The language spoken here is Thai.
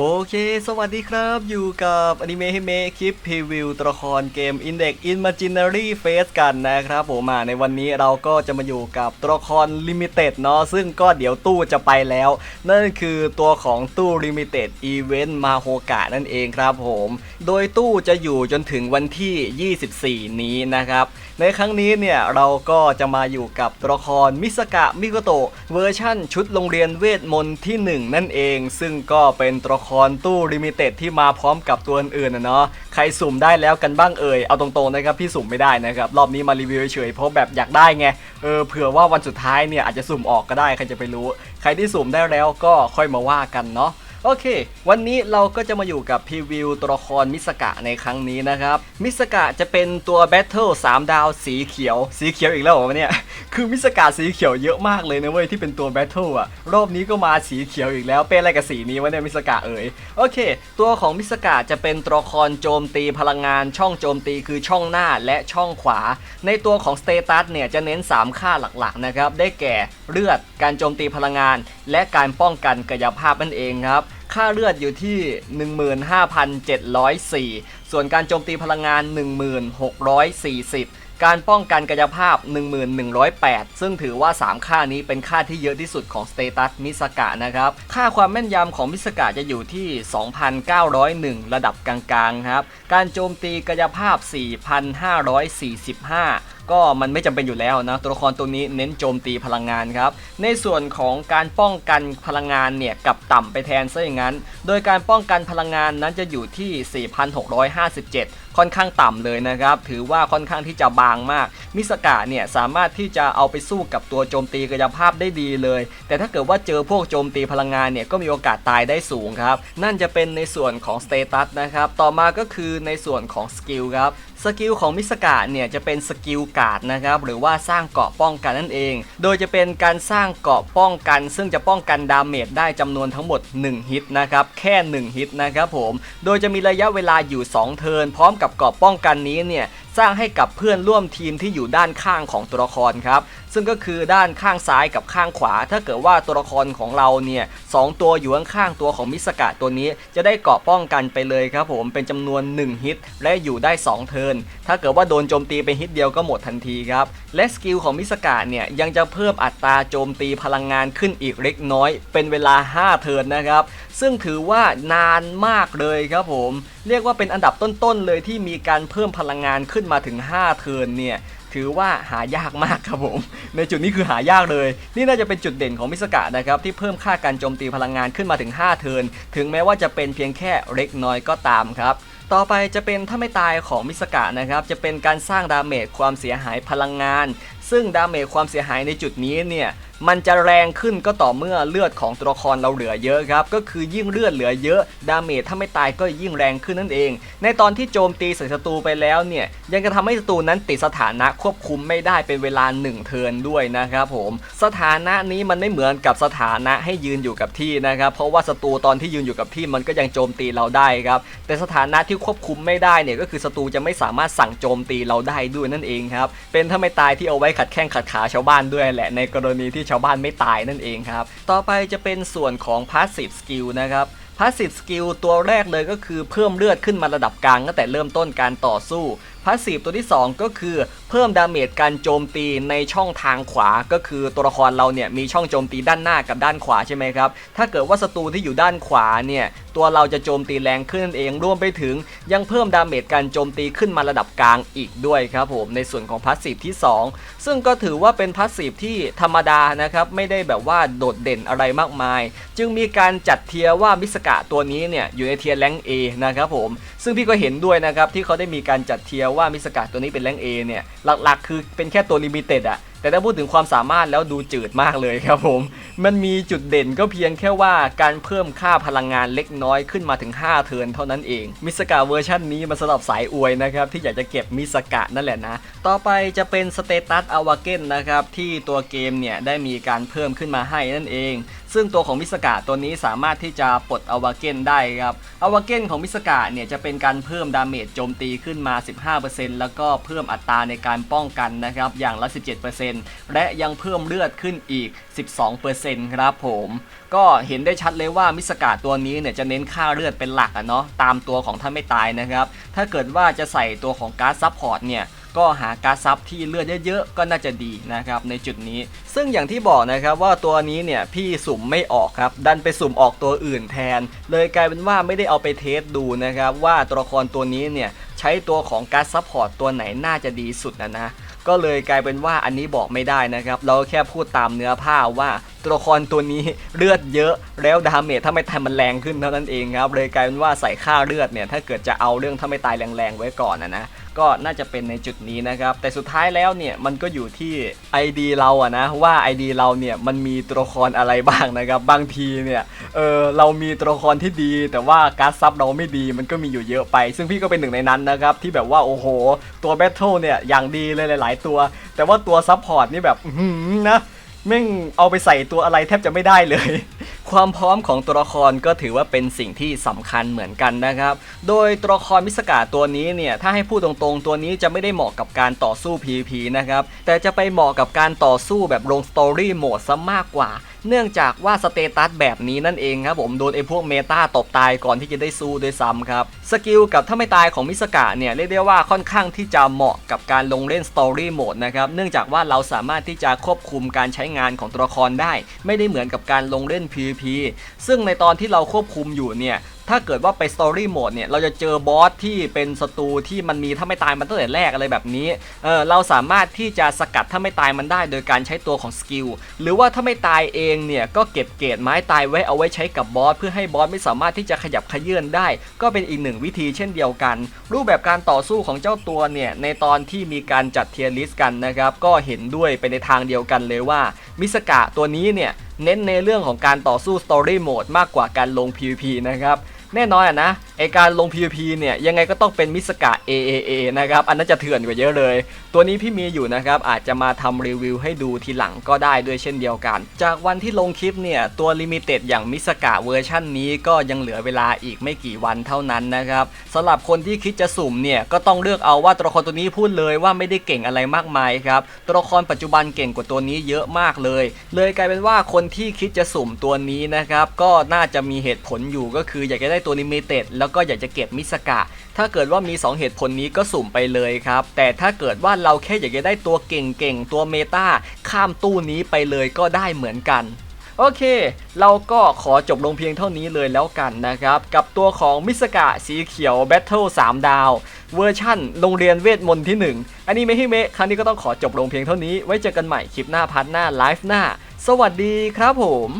โอเค สวัสดีครับ อยู่กับอนิเมะเมะคลิปพรีวิวตัวละครเกม Index Imaginary Face กันนะครับผมมาในวันนี้เราก็จะมาอยู่กับตัวละคร Limited เนาะซึ่งก็เดี๋ยวตู้จะไปแล้ว นั่นคือตัวของตู้ Limited Event มาโฮกะนั่นเองครับผม โดยตู้จะอยู่จนถึงวันที่ 24 นี้นะครับ ในครั้งนี้เนี่ยเราก็จะมาอยู่กับตัวละครมิสกะมิโกโตะเวอร์ชั่นชุดโรงเรียนเวทมนต์ที่ 1 นั่นเอง ซึ่งก็เป็นตัวละครตู้ลิมิเต็ดที่มาพร้อมกับตัวอื่นๆนะเนาะใครสุ่มได้แล้วกันบ้างเอ่ย เอาตรงๆนะครับพี่สุ่มไม่ได้นะครับรอบนี้มารีวิวเฉยๆเพราะแบบอยากได้ไงเออเผื่อว่าวันสุดท้ายเนี่ยอาจจะสุ่มออกก็ได้ใครจะไปรู้ ใครที่สุ่มได้แล้วก็ค่อยมาว่ากันเนาะ โอเค วันนี้เราก็จะมาอยู่กับพรีวิวตัวละครมิสกะในครั้งนี้นะครับ มิสกะจะเป็นตัวแบทเทิล3ดาวสีเขียว สีเขียวอีกแล้วเหรอวะเนี่ย คือมิสกะสีเขียวเยอะมากเลยนะเว้ยที่เป็นตัวแบทเทิลอะรอบนี้ก็มาสีเขียวอีกแล้ว เป็นอะไรกับสีนี้วะเนี่ยมิสกะเอ๋ย โอเค ตัวของมิสกะจะเป็นตัวละครโจมตีพลังงาน ช่องโจมตีคือช่องหน้าและช่องขวา ในตัวของสเตตัสเนี่ยจะเน้น 3 ค่าหลักๆนะครับ ได้แก่เลือด การโจมตีพลังงาน และการป้องกันกายภาพนั่นเองครับ ค่าเลือดอยู่ที่ 15,704 ส่วนการโจมตีพลังงาน 1640 การป้องกันกายภาพ 1108 ซึ่งถือว่า 3 ค่านี้เป็นค่าที่เยอะที่สุดของสเตตัสมิสกะนะครับ ค่าความแม่นยำของมิสกะจะอยู่ที่ 2,901 ระดับกลางๆครับ การโจมตีกายภาพ 4,545 ก็มันไม่จำเป็นอยู่แล้วนะตัวละครตัวนี้เน้นโจมตีพลังงานครับในส่วนของการป้องกันพลังงานเนี่ยกับต่ำไปแทนซะอย่างนั้น โดยการป้องกันพลังงานนั้นจะอยู่ที่ 4,657ค่อนข้างต่ำเลยนะครับ ถือว่าค่อนข้างที่จะบางมาก มิสกะเนี่ยสามารถที่จะเอาไปสู้กับตัวโจมตีกายภาพได้ดีเลย แต่ถ้าเกิดว่าเจอพวกโจมตีพลังงานเนี่ยก็มีโอกาสตายได้สูงครับ นั่นจะเป็นในส่วนของสเตตัสนะครับ ต่อมาก็คือในส่วนของสกิลครับสกิลของมิสกาเนี่ยจะเป็นสกิลกาดนะครับหรือว่าสร้างเกาะป้องกันนั่นเอง โดยจะเป็นการสร้างเกาะป้องกัน ซึ่งจะป้องกันดาเมจได้จำนวนทั้งหมด 1 ฮิตนะครับแค่ 1 ฮิตนะครับผม โดยจะมีระยะเวลาอยู่ 2 เทิร์นพร้อมกับเกาะป้องกันนี้เนี่ย สร้างให้กับเพื่อนร่วมทีมที่อยู่ด้านข้างของตัวละครครับ ซึ่งก็คือด้านข้างซ้ายกับข้างขวา ถ้าเกิดว่าตัวละครของเราเนี่ยสองตัวอยู่ข้างๆตัวของมิสกะตัวนี้จะได้เกาะป้องกันไปเลยครับผมเป็นจำนวน 1 ฮิต และอยู่ได้ 2 เทิร์นถ้าเกิดว่าโดนโจมตีไปฮิตเดียวก็หมดทันทีครับ และสกิลของมิสกะเนี่ยยังจะเพิ่มอัตราโจมตีพลังงานขึ้นอีกเล็กน้อย เป็นเวลา 5 เทิร์นนะครับ ซึ่งถือว่านานมากเลยครับผม เรียกว่าเป็นอันดับต้นๆเลยที่มีการเพิ่มพลังงานขึ้นมาถึง 5 เทิร์นเนี่ยถือว่าหายากมากครับผม ในจุดนี้คือหายากเลย นี่น่าจะเป็นจุดเด่นของมิสกะนะครับที่เพิ่มค่าการโจมตีพลังงานขึ้นมาถึง 5 เทิร์นถึงแม้ว่าจะเป็นเพียงแค่เล็กน้อยก็ตามครับต่อไปจะเป็นถ้าไม่ตายของมิสกะนะครับ จะเป็นการสร้างดาเมจความเสียหายพลังงาน ซึ่งดาเมจความเสียหายในจุดนี้เนี่ย มันจะแรงขึ้นก็ต่อเมื่อเลือดของตัวละครเราเหลือเยอะครับ ก็คือยิ่งเลือดเหลือเยอะดาเมจถ้าไม่ตายก็ยิ่งแรงขึ้นนั่นเอง ในตอนที่โจมตีใส่ศัตรูไปแล้วเนี่ยยังจะทำให้ศัตรูนั้นติดสถานะควบคุมไม่ได้เป็นเวลา 1 เทิร์นด้วยนะครับผม สถานะนี้มันไม่เหมือนกับสถานะให้ยืนอยู่กับที่นะครับ เพราะว่าศัตรูตอนที่ยืนอยู่กับที่มันก็ยังโจมตีเราได้ครับแต่สถานะที่ควบคุมไม่ได้เนี่ยก็คือศัตรูจะไม่สามารถสั่งโจมตีเราได้ด้วยนั่นเองครับเป็นถ้าไม่ตายที่เอาไว้ขัดแข้งขัดขาชาวบ้านด้วยแหละในกรณีที่ชาวบ้านไม่ตายนั่นเองครับ ต่อไปจะเป็นส่วนของ passive skill นะครับ passive skill ตัวแรกเลยก็คือเพิ่มเลือดขึ้นมาระดับกลางตั้งแต่เริ่มต้นการต่อสู้ passive ตัวที่ 2 ก็คือเพิ่มดาเมจการโจมตีในช่องทางขวา ก็คือตัวละครเราเนี่ยมีช่องโจมตีด้านหน้ากับด้านขวาใช่ไหมครับ ถ้าเกิดว่าศัตรูที่อยู่ด้านขวาเนี่ยตัวเราจะโจมตีแรงขึ้นนั่นเองรวมไปถึงยังเพิ่มดาเมจการโจมตีขึ้นมาระดับกลางอีกด้วยครับผมในส่วนของ passive ที่ 2 ซึ่งก็ถือว่าเป็น passive ที่ธรรมดานะครับไม่ได้แบบว่าโดดเด่นอะไรมากมาย จึงมีการจัดเทียร์ว่ามิสกะตัวนี้เนี่ยอยู่ในเทียร์แรงเอนะครับผมซึ่งพี่ก็เห็นด้วยนะครับที่เขาได้มีการจัดเทียร์ว่ามิสกะตัวนี้เป็นแรงเอเนี่ยหลักๆ คือเป็นแค่ตัวลิมิเต็ดอะ แต่ถ้าพูดถึงความสามารถแล้วดูจืดมากเลยครับผม มันมีจุดเด่นก็เพียงแค่ว่าการเพิ่มค่าพลังงานเล็กน้อยขึ้นมาถึง 5 เทิร์นเท่านั้นเอง มิสกาเวอร์ชันนี้มันสำหรับสายอวยนะครับ ที่อยากจะเก็บมิสกะนั่นแหละนะ ต่อไปจะเป็นสเตตัสอวาเกนนะครับ ที่ตัวเกมเนี่ยได้มีการเพิ่มขึ้นมาให้นั่นเอง ซึ่งตัวของมิสกะตัวนี้สามารถที่จะปลดอวาเกนได้ครับอวาเกนของมิสกะเนี่ยจะเป็นการเพิ่มดาเมจโจมตีขึ้นมา 15%แล้วก็เพิ่มอัตราในการป้องกันนะครับอย่างละ 17%และยังเพิ่มเลือดขึ้นอีก 12%ครับผมก็เห็นได้ชัดเลยว่ามิสกาตัวนี้เนี่ยจะเน้นค่าเลือดเป็นหลักอะเนาะตามตัวของท่านไม่ตายนะครับถ้าเกิดว่าจะใส่ตัวของการ์ดซับพอร์ตเนี่ย ก็หาการซับที่เลือดเยอะๆ ก็น่าจะดีนะครับในจุดนี้ ซึ่งอย่างที่บอกนะครับว่าตัวนี้เนี่ยพี่สุ่มไม่ออกครับ ดันไปสุ่มออกตัวอื่นแทน เลยกลายเป็นว่าไม่ได้เอาไปเทสดูนะครับว่าตัวละครตัวนี้เนี่ยใช้ตัวของการซับพอร์ตตัวไหนน่าจะดีสุดนะนะก็เลยกลายเป็นว่าอันนี้บอกไม่ได้นะครับ เราแค่พูดตามเนื้อผ้าว่าตัวละครตัวนี้เลือดเยอะแล้วดาเมจถ้าไม่ตายมันแรงขึ้นเท่านั้นเองครับเลยกลายเป็นว่าใส่ค่าเลือดเนี่ยถ้าเกิดจะเอาเรื่องถ้าไม่ตายแรงๆไว้ก่อนนะนะก็น่าจะเป็นในจุดนี้นะครับ แต่สุดท้ายแล้วเนี่ยมันก็อยู่ที่ ID เราอะนะว่า ID เราเนี่ยมันมีตัวละครอะไรบ้างนะครับบางทีเนี่ยเออเรามีตัวละครที่ดี แต่ว่าการซับเราไม่ดีมันก็มีอยู่เยอะไป ซึ่งพี่ก็เป็นหนึ่งในนั้นนะครับที่แบบว่าโอ้โห ตัวแบทเทิลเนี่ยอย่างดีเลยหลาย ๆ ตัว แต่ว่าตัวซับพอร์ตนี่แบบหือนะ แม่งเอาไปใส่ตัวอะไรแทบจะไม่ได้เลย ความพร้อมของตัวละครก็ถือว่าเป็นสิ่งที่สำคัญเหมือนกันนะครับ โดยตัวละครมิสกาตัวนี้เนี่ย ถ้าให้พูดตรงๆ ตัวนี้จะไม่ได้เหมาะกับการต่อสู้ PVP นะครับ แต่จะไปเหมาะกับการต่อสู้แบบลงสตอรี่โหมดซะมากกว่า เนื่องจากว่าสเตตัสแบบนี้นั่นเองครับผมโดนไอ้พวกเมตาตบตายก่อนที่จะได้สู้ด้วยซ้ำครับสกิลกับถ้าไม่ตายของมิสกะเนี่ยเรียกได้ว่าค่อนข้างที่จะเหมาะกับการลงเล่นสตอรี่โหมดนะครับเนื่องจากว่าเราสามารถที่จะควบคุมการใช้งานของตัวละครได้ ไม่ได้เหมือนกับการลงเล่น PVP ซึ่งในตอนที่เราควบคุมอยู่เนี่ย ถ้าเกิดว่าไป Story Mode เนี่ย เราจะเจอบอสที่เป็นศัตรูที่มันมีถ้าไม่ตายมันตั้งแต่แรกอะไรแบบนี้ เออเราสามารถที่จะสกัดถ้าไม่ตายมันได้โดยการใช้ตัวของสกิล หรือว่าถ้าไม่ตายเองเนี่ย ก็เก็บเกรดไม้ตายไว้เอาไว้ใช้กับบอสเพื่อให้บอสไม่สามารถที่จะขยับขยื่นได้ ก็เป็นอีกหนึ่งวิธีเช่นเดียวกัน รูปแบบการต่อสู้ของเจ้าตัวเนี่ยในตอนที่มีการจัดเทียร์ลิสต์กันนะครับก็เห็นด้วยไปในทางเดียวกันเลยว่ามิสกะตัวนี้เนี่ยเน้นในเรื่องของการต่อสู้ Story Mode มากกว่าการลง PVP นะครับ แน่นอนอะนะไอการลง PVP เนี่ยยังไงก็ต้องเป็นมิสกะ AAA นะครับอันนั้นจะเถื่อนกว่าเยอะเลย ตัวนี้พี่มีอยู่นะครับอาจจะมาทำรีวิวให้ดูทีหลังก็ได้ด้วยเช่นเดียวกัน จากวันที่ลงคลิปเนี่ยตัวลิมิเต็ดอย่างมิสกะเวอร์ชันนี้ก็ยังเหลือเวลาอีกไม่กี่วันเท่านั้นนะครับสำหรับคนที่คิดจะสุ่มเนี่ยก็ต้องเลือกเอาว่าตัวละครตัวนี้พูดเลยว่าไม่ได้เก่งอะไรมากมายครับตัวละครปัจจุบันเก่งกว่าตัวนี้เยอะมากเลย เลยกลายเป็นว่าคนที่คิดจะสุ่มตัวนี้นะครับก็น่าจะมีเหตุผลอยู่ก็คืออยากจะได้ได้ตัวนิเมเต็ดแล้วก็อยากจะเก็บมิสกะ ถ้าเกิดว่ามี 2 เหตุผลนี้ก็สุ่มไปเลยครับ แต่ถ้าเกิดว่าเราแค่อยากจะได้ตัวเก่งๆ ตัวเมตาข้ามตู้นี้ไปเลยก็ได้เหมือนกันโอเค เราก็ขอจบลงเพียงเท่านี้เลยแล้วกันนะครับ กับตัวของมิสกะสีเขียวแบทเทิล3ดาว เวอร์ชั่นโรงเรียนเวทมนต์ที่ 1 อันนี้ไม่ให้เมะครั้งนี้ก็ต้องขอจบลงเพียงเท่านี้ ไว้เจอกันใหม่คลิปหน้าพาร์ทหน้าไลฟ์หน้า สวัสดีครับผม